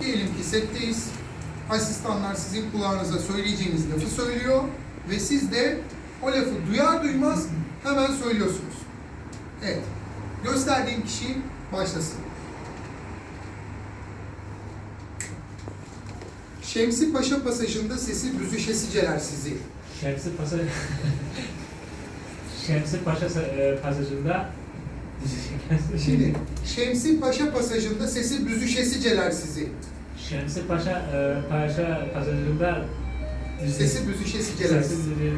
Diyelim ki setteyiz. Asistanlar sizin kulağınıza söyleyeceğiniz lafı söylüyor ve siz de o lafı duyar duymaz hemen söylüyorsunuz. Evet. Gösterdiğim kişi başlasın. Şemsi Paşa pasajında sesi büzüşesiceler sizi. Şemsi Paşa Şemsi Paşa e, pasajında Şimdi Şemsi Paşa pasajında sesi büzüşesiceler sizi. Şemsi Paşa e, Paşa pasajında Sesi büzüşesiceler Sesi sizi.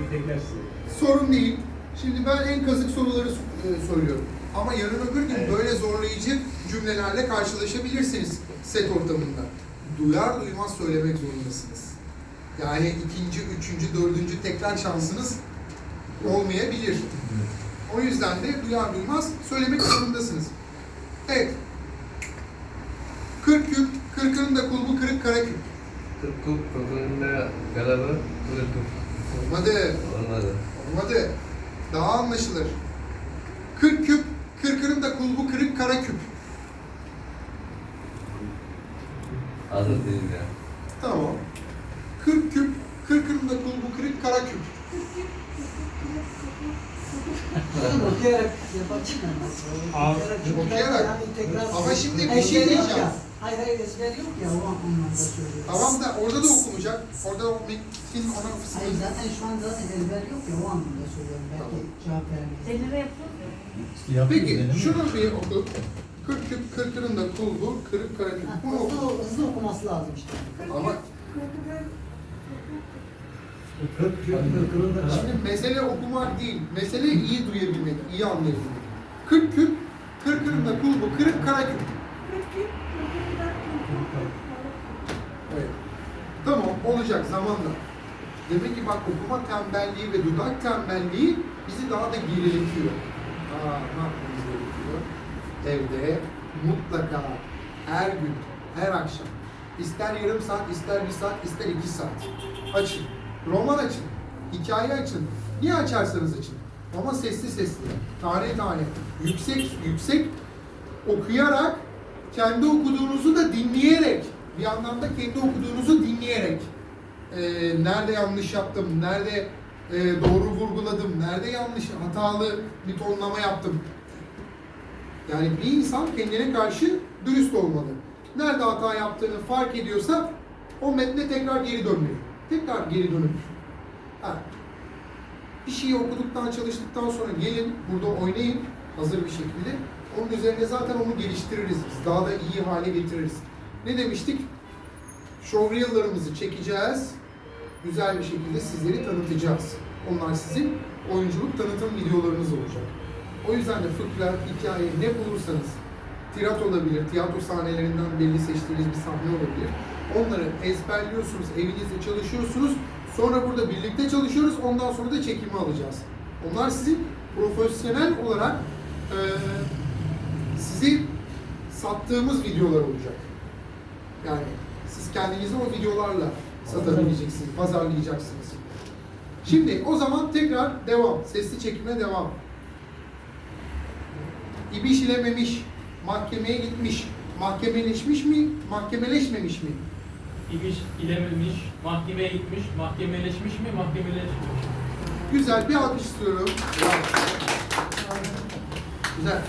Sorun değil. Şimdi ben en kazık soruları e, soruyorum. Ama yarın öbür gün Evet. böyle zorlayıcı cümlelerle karşılaşabilirsiniz set ortamında. Duyar duymaz söylemek zorundasınız. Yani ikinci, üçüncü, dördüncü tekrar şansınız olmayabilir. O yüzden de duyar duymaz söylemek zorundasınız. Evet. 40 küp, kırkının da kulbu kırık kara küp. Kırk kup, kırkında galaba, kırk kup. Olmadı. Olmadı. Olmadı. Daha anlaşılır. 40 küp, kırkının da kulbu kırık kara küp. Hazır değil ya. Tamam. 40 küp, kırkının da kulbu kırık kara küp. Yani tekrar Ama şimdi bir şey ezber yok diyeceğim. ya. Hayır hayır ezber yok ya o anlamda söylüyorum. Tamam da orada da okunacak. Orada o metin ona Hayır kısmı. zaten şu an zaten ezber yok ya o anlamda söylüyorum. Belki cevap veremeyiz. Deneme yapıyoruz ya. Peki, şunu bir oku. 40 küp, kırkının da kulbu kırık kara küp. Ha, Bunu oku. Hızlı, hızlı okuması lazım işte. Ama şimdi mesele okumak değil. Mesele iyi duyabilmek, iyi anlayabilmek. 40 küp, kırkının da kulbu kırık kara küp. Evet. Tamam olacak zamanla. Demek ki bak okuma tembelliği ve dudak tembelliği bizi daha da geriletiyor. Aa, ne yapmamız gerekiyor? Evde mutlaka her gün, her akşam ister yarım saat, ister bir saat, ister iki saat açın. Roman açın. Hikaye açın. Niye açarsanız açın. Ama sesli sesli. Tane tane. Yüksek yüksek okuyarak kendi okuduğunuzu da dinleyerek bir yandan da kendi okuduğunuzu dinleyerek Ee, nerede yanlış yaptım, nerede e, doğru vurguladım, nerede yanlış hatalı bir tonlama yaptım. Yani bir insan kendine karşı dürüst olmalı. Nerede hata yaptığını fark ediyorsa o metne tekrar geri dönmeli. Tekrar geri dönüp ha, bir şeyi okuduktan, çalıştıktan sonra gelin, burada oynayın hazır bir şekilde. Onun üzerine zaten onu geliştiririz biz. Daha da iyi hale getiririz. Ne demiştik? Showreel'larımızı çekeceğiz. Güzel bir şekilde sizleri tanıtacağız. Onlar sizin oyunculuk tanıtım videolarınız olacak. O yüzden de fıkra, hikaye ne bulursanız tirat olabilir, tiyatro sahnelerinden belli seçtiğiniz bir sahne olabilir. Onları ezberliyorsunuz, evinizde çalışıyorsunuz. Sonra burada birlikte çalışıyoruz. Ondan sonra da çekimi alacağız. Onlar sizin profesyonel olarak eee sizi sattığımız videolar olacak. Yani siz kendinizi o videolarla satabileceksiniz, pazarlayacaksınız. Şimdi o zaman tekrar devam. Sesli çekime devam. İbiş ile memiş mahkemeye gitmiş. Mahkemeleşmiş mi, mahkemeleşmemiş mi? İbiş ilememiş, mahkemeye gitmiş, mahkemeleşmiş mi, mahkemeleşmemiş mi? Güzel bir alkış istiyorum. Bravo. Güzel.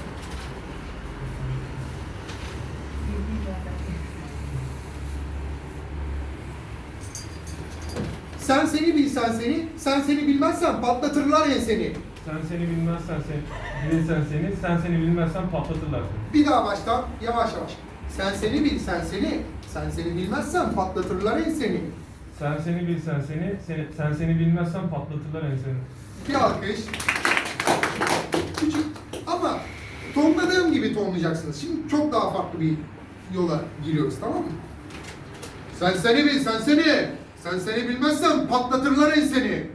Sen seni bilsen seni, sen seni bilmezsen patlatırlar ya seni. Sen seni bilmezsen sen bilirsen seni, sen seni bilmezsen patlatırlar seni. Bir daha baştan yavaş yavaş. Sen seni bil, sen seni, sen seni bilmezsen patlatırlar ya seni. Sen seni bilsen seni, seni sen seni bilmezsen patlatırlar enseni. Bir alkış. Küçük ama tonladığım gibi tonlayacaksınız. Şimdi çok daha farklı bir yola giriyoruz tamam mı? Sen seni bil, sen seni. Sen seni bilmezsen patlatırlar en seni.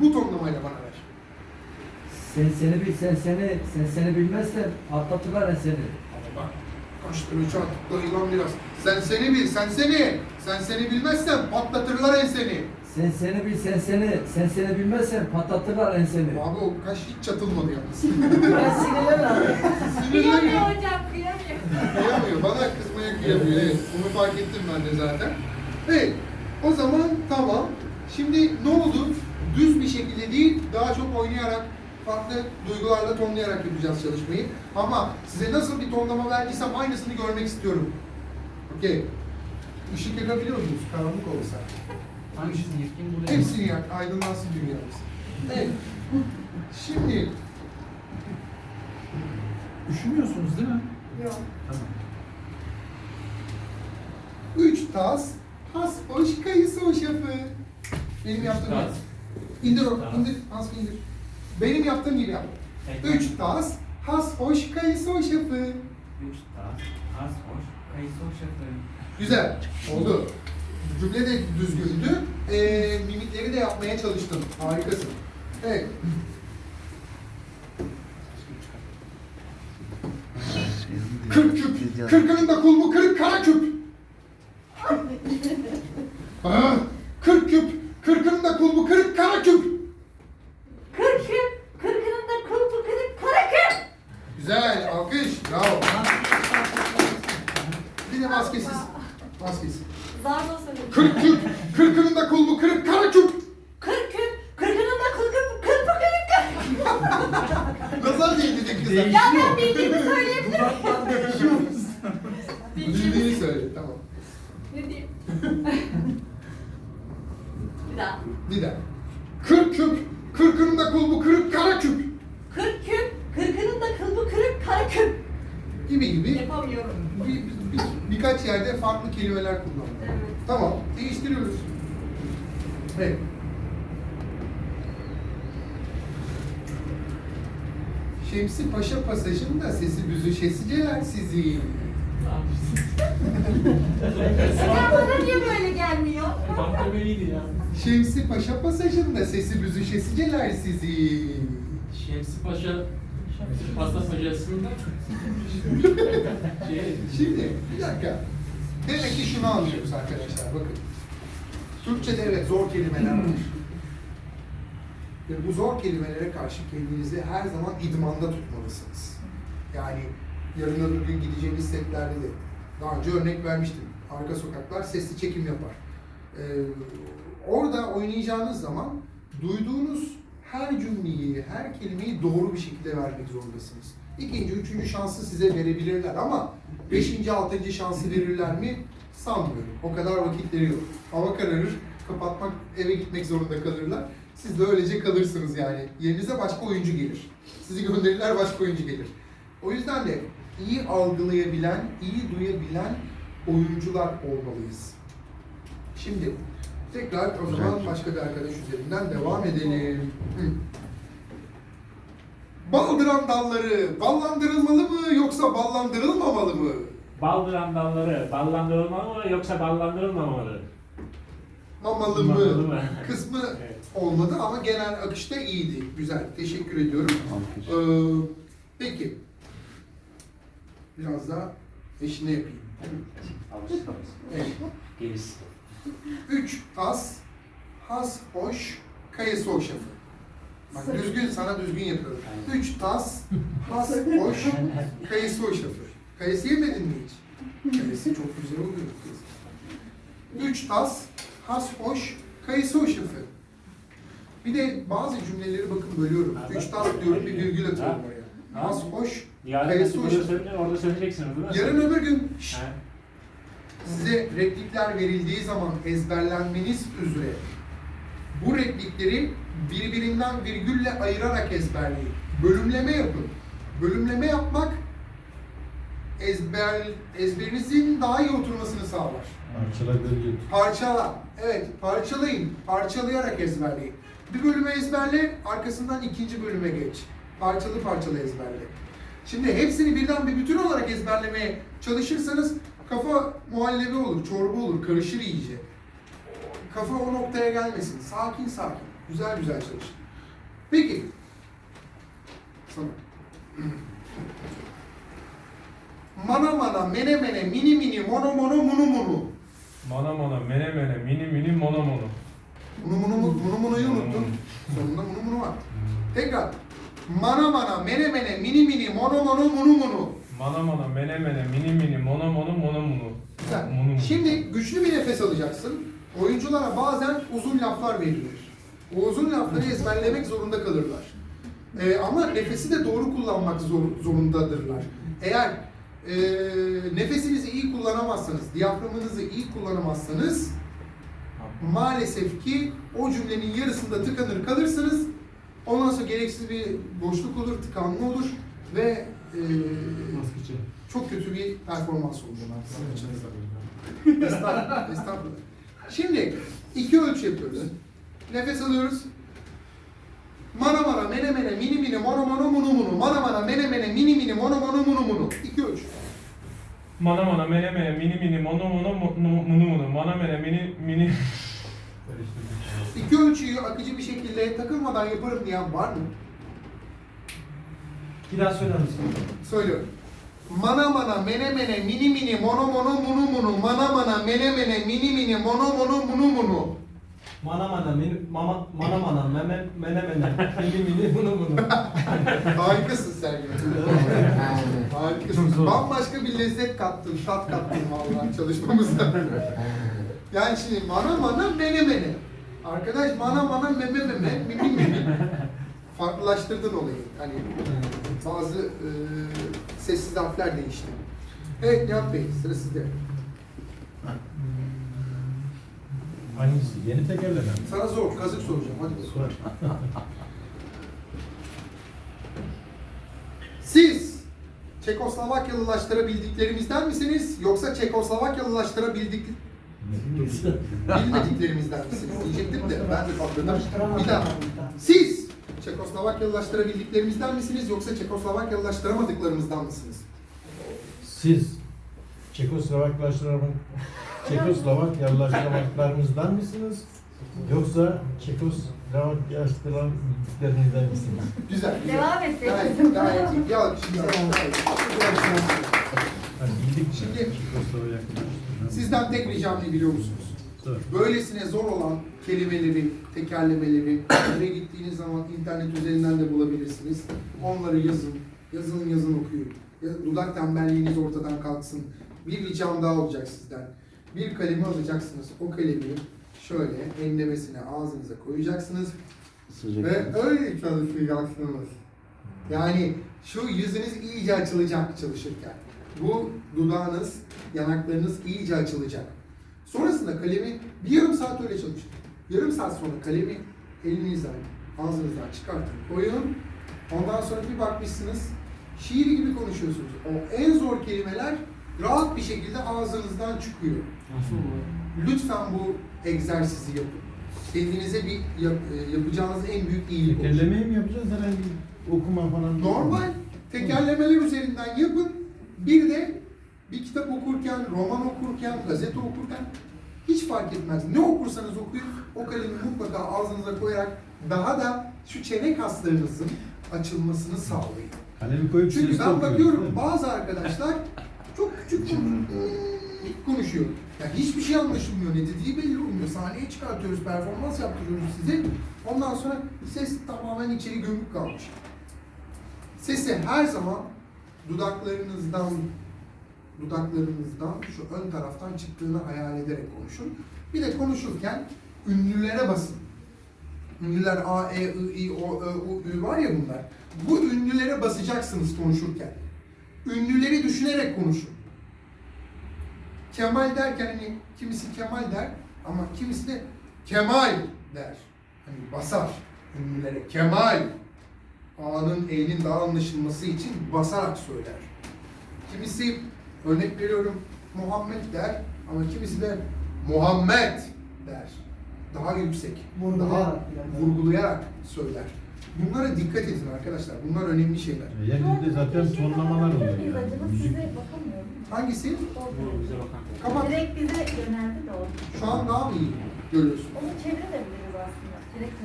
Bu tonlamayla bana ver. Sen seni bil, sen seni, sen seni bilmezsen atlatırlar en seni. Ama bak, artık dayılan biraz. Sen seni bil, sen seni. Sen seni bilmezsen patlatırlar en seni. Sen seni bil, sen seni, sen seni bilmezsen patlatırlar en seni. Abi o kaş hiç çatılmadı yalnız. Biraz sinirlen abi. Sinirleniyor. Kıyamıyor hocam kıyamıyor. Kıyamıyor. Bana kızmaya Giremiyor evet. Onu fark ettim ben de zaten. Evet. O zaman tamam. Şimdi ne oldu? Düz bir şekilde değil, daha çok oynayarak, farklı duygularla tonlayarak yapacağız çalışmayı. Ama size nasıl bir tonlama verdiysem aynısını görmek istiyorum. Okey. Işık yakabiliyor muyuz? Karanlık olsa. Hangisini yakayım buraya? Hepsini yak, aydınlansın dünyamız. Evet. Şimdi Üşümüyorsunuz değil mi? Yok. Tamam. üç tas has hoş kayısı hoşafı. Benim Üç yaptığım tas. İndir o, Tas. indir, has indir. Benim yaptığım gibi yap. Tekrar. Üç tas has hoş kayısı hoşafı. Üç tas, az hoş, kayısı hoşafı. Güzel, oldu. Cümle de düzgündü. Ee, mimikleri de yapmaya çalıştım. Harikasın. Evet. Kırk küp. Kırkının da kulbu kırık kara küp. Ah, Kırk küp. Kırkının da kulbu kırık kara küp. Kırk küp, kırkının da kulpu kırık kara küp. Güzel, alkış. Bravo. Bir de maskesiz. Maskesiz. Kırk küp. Kırkının da kulbu kırık kara küp. Kırk küp, kırkının da kulpu kırpı kırık kırık. Nazar değdi de kızlar. Ya ben bildiğimi söyleyebilir miyim? Bildiğini söyle, tamam. Ne diyeyim? Bir daha. Bir daha. Kırk küp. Kırkının da kulbu kırık kara küp. Kırk küp, kırkının da kulpu kırık kara küp. Gibi gibi. Yapamıyorum. Bir, bir- birkaç yerde farklı kelimeler kullandım. Evet. Tamam, değiştiriyoruz. Evet. Şemsi Paşa pasajında sesi büzüşesiceler sizi. Hocam bana niye böyle gelmiyor? Mahkemeliydi ya. Şemsi Paşa pasajında sesi büzüşesiceler sizi. Şemsi Paşa, Pasta Paşası'nda şey, Şimdi bir dakika. Demek ki şunu anlıyoruz arkadaşlar bakın. Türkçede evet zor kelimeler var. Ve bu zor kelimelere karşı kendinizi her zaman idmanda tutmalısınız. Yani yarın öbür gün gideceğiniz setlerde de daha önce örnek vermiştim. Arka sokaklar sesli çekim yapar. Ee, orada oynayacağınız zaman duyduğunuz her cümleyi, her kelimeyi doğru bir şekilde vermek zorundasınız. İkinci, üçüncü şansı size verebilirler ama beşinci, altıncı şansı verirler mi? Sanmıyorum. O kadar vakitleri yok. Hava kararır, kapatmak, eve gitmek zorunda kalırlar. Siz de öylece kalırsınız yani. Yerinize başka oyuncu gelir. Sizi gönderirler, başka oyuncu gelir. O yüzden de iyi algılayabilen, iyi duyabilen oyuncular olmalıyız. Şimdi tekrar o zaman başka bir arkadaş üzerinden devam edelim. Hı. Baldıran dalları ballandırılmalı mı yoksa ballandırılmamalı mı? Baldıran dalları ballandırılmalı mı yoksa ballandırılmamalı? Mamalı Mamalı mı? mı? Kısmı Evet. olmadı ama genel akışta iyiydi. Güzel. Teşekkür ediyorum. Alkış. Ee, peki. Biraz daha eşine yapayım. Evet. Gerisi. Üç has, has hoş, kayısı hoşafı. Bak düzgün, sana düzgün yapıyorum. Üç tas, has hoş, kayısı hoşafı. Kayısı yemedin mi hiç? Kayısı çok güzel oluyor. Üç tas, has hoş, kayısı hoşafı. Bir de bazı cümleleri bakın bölüyorum. Üç tas diyorum, bir virgül atıyorum oraya. Has hoş, kayısı söyleyince orada söyleyeceksiniz değil mi? Yarın öbür gün şşt, size replikler verildiği zaman ezberlenmeniz üzere bu replikleri birbirinden virgülle ayırarak ezberleyin. Bölümleme yapın. Bölümleme yapmak ezber ezberinizin daha iyi oturmasını sağlar. Parçala bölge. Parçala. Evet, parçalayın. Parçalayarak ezberleyin. Bir bölümü ezberle, arkasından ikinci bölüme geç. Parçalı parçalı ezberle. Şimdi hepsini birden bir bütün olarak ezberlemeye çalışırsanız kafa muhallebi olur, çorba olur, karışır iyice. Kafa o noktaya gelmesin. Sakin sakin. Güzel güzel çalışın. Peki. Sana. Mana mana, mene mene, mini mini, mono mono, munu munu. Mana mana, mene mene, mini mini, mono mono. Munu munu munu, munu munuyu unuttun. Sonunda munu munu var. Tekrar. Mana mana, mene mene, mini mini, mono mono, munu munu. Mana mana, mene mene, mini mini, mono mono, mono mono. Şimdi güçlü bir nefes alacaksın. Oyunculara bazen uzun laflar verilir. O uzun lafları ezberlemek zorunda kalırlar. Ee, ama nefesi de doğru kullanmak zor, zorundadırlar. Eğer e, nefesinizi iyi kullanamazsanız, diyaframınızı iyi kullanamazsanız maalesef ki o cümlenin yarısında tıkanır kalırsınız. Ondan sonra gereksiz bir boşluk olur, tıkanma olur ve e, çok kötü bir performans olur. sizin açınızdan. Estağfurullah, estağfurullah. Şimdi iki ölçü yapıyoruz. Nefes alıyoruz. Mana mana mene mene mini mini mono mono munu munu. Mana mana mene mene mini mini mono mono munu munu. İki ölçü. Mana mana mene mene mini mini mono mono mo- nu- munu munu. Mana mene mini mini. İki ölçüyü akıcı bir şekilde takılmadan yaparım diyen var mı? Bir daha söyler misin? Söylüyorum. Mana mana mene mene mini mini mono mono munu munu. Mana mana mene mene mini mini mono mono munu munu. Mana mana mini mama mana mana meme mene mene mini mini bunu bunu. Harikasın Sergen. Harikasın. Bambaşka bir lezzet kattın, tat kattın vallahi çalışmamızda. Yani şimdi mana mana mene mene. Arkadaş mana mana meme meme mimi mimi. Farklılaştırdın olayı. Hani bazı e, sessiz harfler değişti. Evet Nihat Bey sıra sizde. Hangisi? Yeni tekerleme. Sana zor, kazık soracağım. Hadi bakalım. Siz Çekoslovakyalılaştırabildiklerimizden misiniz? Yoksa Çekoslovakyalılaştırabildik bilmediklerimizden misiniz? Diyecektim de ben de patladım. Bir daha. Çekoslovakyalılaştırabildiklerimizden misiniz? Yoksa Çekoslovakyalılaştıramadıklarımızdan mısınız? Siz Çekoslovaklaştırmak Çekoslovakyalılaştırmaklarımızdan mısınız? Yoksa Çekoslovakyalılaştıranlarımızdan misiniz? Güzel. güzel. Devam et. Gayet, gayet iyi. Bir alkış, bir alkış. Gayet iyi. Hani bildik Şimdi-. Sizden tek ricam ne biliyor musunuz? Böylesine zor olan kelimeleri, tekerlemeleri eve gittiğiniz zaman internet üzerinden de bulabilirsiniz. Onları yazın, yazın yazın okuyun. Ya- Dudak tembelliğiniz ortadan kalksın. Bir ricam daha olacak sizden. Bir kalemi alacaksınız. O kalemi şöyle enlemesine ağzınıza koyacaksınız. Ve öyle çalışacaksınız. Yani şu yüzünüz iyice açılacak çalışırken. Bu dudağınız, yanaklarınız iyice açılacak. Sonrasında kalemi bir yarım saat öyle çalışın. Yarım saat sonra kalemi elinizden, ağzınızdan çıkartın, koyun. Ondan sonra bir bakmışsınız, şiir gibi konuşuyorsunuz. O en zor kelimeler rahat bir şekilde ağzınızdan çıkıyor. Lütfen bu egzersizi yapın. Kendinize bir yap- e, yapacağınız en büyük iyilik olur. Tekerlemeyi mi yapacağız herhangi bir okuma falan? Normal tekerlemeler üzerinden yapın. Bir de bir kitap okurken, roman okurken, gazete okurken hiç fark etmez. Ne okursanız okuyun, o kalemi mutlaka ağzınıza koyarak daha da şu çene kaslarınızın açılmasını sağlayın. Kalemi koyup Çünkü ben bakıyorum bazı arkadaşlar çok küçük konuş- konuşuyor. Yani hiçbir şey anlaşılmıyor. Ne dediği belli olmuyor. Sahneye çıkartıyoruz, performans yaptırıyoruz size. Ondan sonra ses tamamen içeri gömük kalmış. Sesi her zaman dudaklarınızdan dudaklarınızdan şu ön taraftan çıktığını hayal ederek konuşun. Bir de konuşurken ünlülere basın. Ünlüler A, E, I, I, O, Ö, U, Ü var ya bunlar. Bu ünlülere basacaksınız konuşurken. Ünlüleri düşünerek konuşun. Kemal derken hani kimisi Kemal der ama kimisi de Kemal der. Hani basar ünlülere. Kemal. A'nın E'nin daha anlaşılması için basarak söyler. Kimisi örnek veriyorum Muhammed der ama kimisi de Muhammed der. Daha yüksek, daha Vurgulayarak yani. vurgulayarak söyler. Bunlara dikkat edin arkadaşlar. Bunlar önemli şeyler. Yerinde zaten tonlamalar oluyor Acaba yani. size Müzik. bakamıyorum. Hangisi? Kapat. Direkt bize yöneldi de o. Şu an daha mı iyi görüyorsun? Onu çevirebiliriz aslında. Direkt.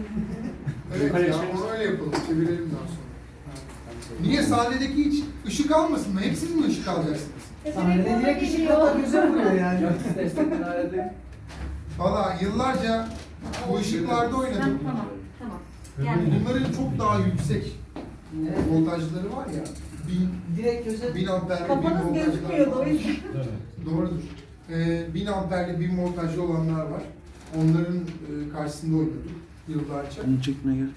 Evet ya onu öyle yapalım. Çevirelim daha sonra. Niye sahnedeki hiç ışık almasın mı? Hep siz mi ışık alacaksınız? Sahnede direkt ışık kapat göze vuruyor yani. Valla yıllarca bu ışıklarda oynadım. Tamam, tamam. Yani? Bunların çok daha yüksek voltajları var ya. Bin, Direkt göze bin amperli bin kafanız voltajlar gözükmüyordu o var. yüzden. Doğrudur. Ee, 1000 amperli bir voltajlı olanlar var. Onların e, karşısında oynuyorduk yıllarca. Onu çekmeye gerek.